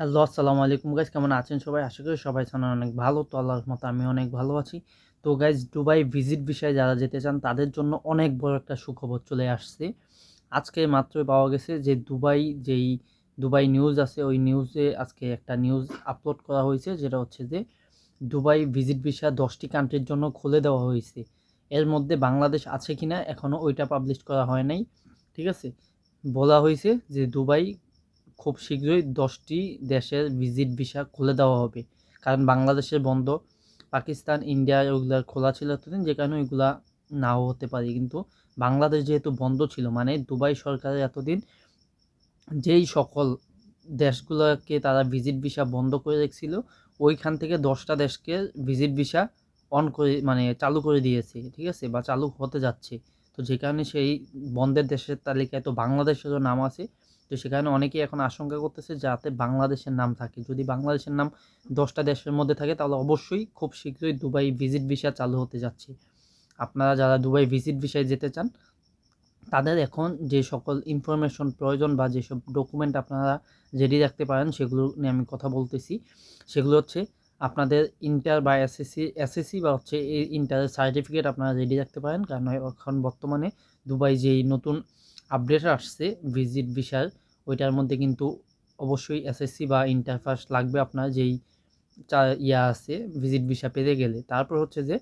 Hello, আসসালামু আলাইকুম। Guys কেমন আছেন সবাই? আশা করি সবাই ছাড়া অনেক ভালো। তো আল্লাহর মতো আমি অনেক ভালো আছি। তো গাইজ দুবাই ভিজিট বিষয়ে যারা যেতে চান, তাদের জন্য অনেক বড় একটা সুখবর চলে আসছে। আজকে মাত্রই পাওয়া গেছে যে দুবাই যেই দুবাই নিউজ আছে, ওই নিউজে আজকে একটা নিউজ আপলোড করা হয়েছে। যেটা হচ্ছে যে দুবাই ভিজিট ভিসা দশটি কান্ট্রির জন্য খুলে দেওয়া হয়েছে। এর মধ্যে বাংলাদেশ আছে কিনা এখনও ওইটা পাবলিশ করা হয় নাই। ঠিক আছে? বলা হয়েছে যে দুবাই খুব শীঘ্রই দশটি দেশের ভিজিট ভিসা খুলে দেওয়া হবে। কারণ বাংলাদেশের বন্ধ, পাকিস্তান, ইন্ডিয়া ওগুলা খোলা ছিল এতদিন, যে কারণে ওইগুলা নাও হতে পারে। কিন্তু বাংলাদেশ যেহেতু বন্ধ ছিল মানে দুবাই সরকারের এতদিন যেই সকল দেশগুলোকে তারা ভিজিট ভিসা বন্ধ করে রেখেছিল, ওইখান থেকে দশটা দেশকে ভিজিট ভিসা অন করে মানে চালু করে দিয়েছে, ঠিক আছে? বা চালু হতে যাচ্ছে। তো যে কারণে সেই বন্ধের দেশের তালিকায় তো বাংলাদেশেরও নাম আছে। তো সেখানে অনেকেই এখন আশঙ্কা করতেছে যাতে বাংলাদেশের নাম থাকে। যদি বাংলাদেশের নাম দশটা দেশের মধ্যে থাকে, তাহলে অবশ্যই খুব শীঘ্রই দুবাই ভিজিট ভিসা চালু হতে যাচ্ছে। আপনারা যারা দুবাই ভিজিট ভিসায় যেতে চান, তাদের এখন যে সকল ইনফরমেশন প্রয়োজন বা যেসব ডকুমেন্ট আপনারা রেডি রাখতে পারেন, সেগুলো নিয়ে আমি কথা বলতেছি। সেগুলো হচ্ছে আপনাদের ইন্টার বা এসএসসি এসএসসি বা হচ্ছে এই ইন্টারের সার্টিফিকেট আপনারা রেডি রাখতে পারেন। কারণ এখন বর্তমানে দুবাই যেই নতুন আপডেট আসছে, ভিজিট ভিসার ওইটার মধ্যে কিন্তু অবশ্যই এসএসসি বা ইন্টার ফার্স্ট লাগবে আপনার, যেই চা, ইয়া আছে, ভিজিট ভিসা পেতে গেলে। তারপর হচ্ছে যে,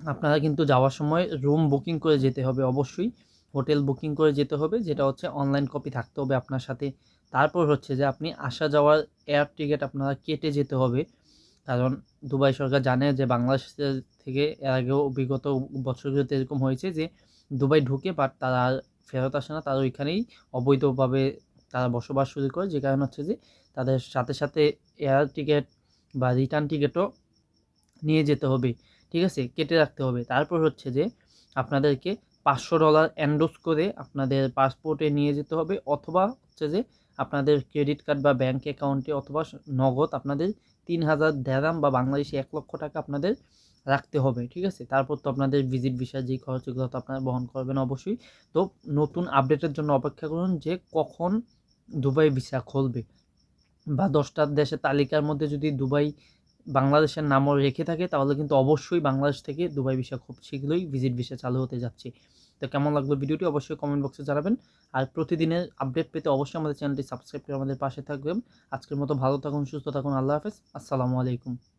আপনারা কিন্তু যাওয়ার সময় রুম বুকিং করে যেতে হবে অবশ্যই। হোটেল বুকিং করে যেতে হবে, যেটা হচ্ছে অনলাইন কপি থাকতে হবে আপনার সাথে। তারপর হচ্ছে যে, আপনি আসা যাওয়ার এয়ার টিকিট আপনারা কেটে যেতে হবে। কারণ দুবাই সরকার জানে যে বাংলাদেশ থেকে এর আগেও বিগত বছরগুলোতে এরকম হয়েছে যে, দুবাই ঢুকে বাট তারা ফেরত আসে না, তারা ওইখানেই অবৈধভাবে তারা বসবাস শুরু করে। যে কারণ হচ্ছে যে তাদের সাথে সাথে এয়ার টিকিট বা রিটার্ন টিকিটও নিয়ে যেতে হবে, ঠিক আছে? কেটে রাখতে হবে। তারপর হচ্ছে যে আপনাদেরকে পাঁচশো ডলার অ্যান্ডোস করে আপনাদের পাসপোর্টে নিয়ে যেতে হবে, অথবা হচ্ছে যে আপনাদের ক্রেডিট কার্ড বা ব্যাঙ্ক অ্যাকাউন্টে অথবা নগদ আপনাদের তিন হাজার দেড়াম বা বাংলাদেশে এক লক্ষ টাকা আপনাদের রাখতে হবে, ঠিক আছে? তারপর তো আপনাদের ভিজিট ভিসা যেই খরচ এগুলো তো আপনারা বহন করবেন অবশ্যই। তো নতুন আপডেটের জন্য অপেক্ষা করুন যে কখন দুবাই ভিসা খুলবে বা দশটা দেশের তালিকার মধ্যে যদি দুবাই বাংলাদেশের নামও রেখে থাকে, তাহলে কিন্তু অবশ্যই বাংলাদেশ থেকে দুবাই ভিসা খুব শীঘ্রই ভিজিট ভিসা চালু হতে যাচ্ছে। তো কেমন লাগল ভিডিওটি অবশ্যই কমেন্ট বক্সে জানাবেন। আর প্রতিদিনের আপডেট পেতে অবশ্যই আমাদের চ্যানেলটি সাবস্ক্রাইব করে আমাদের পাশে থাকবেন। আজকের মতো ভালো থাকুন, সুস্থ থাকুন, আল্লাহ হাফেজ। আসসালামু আলাইকুম।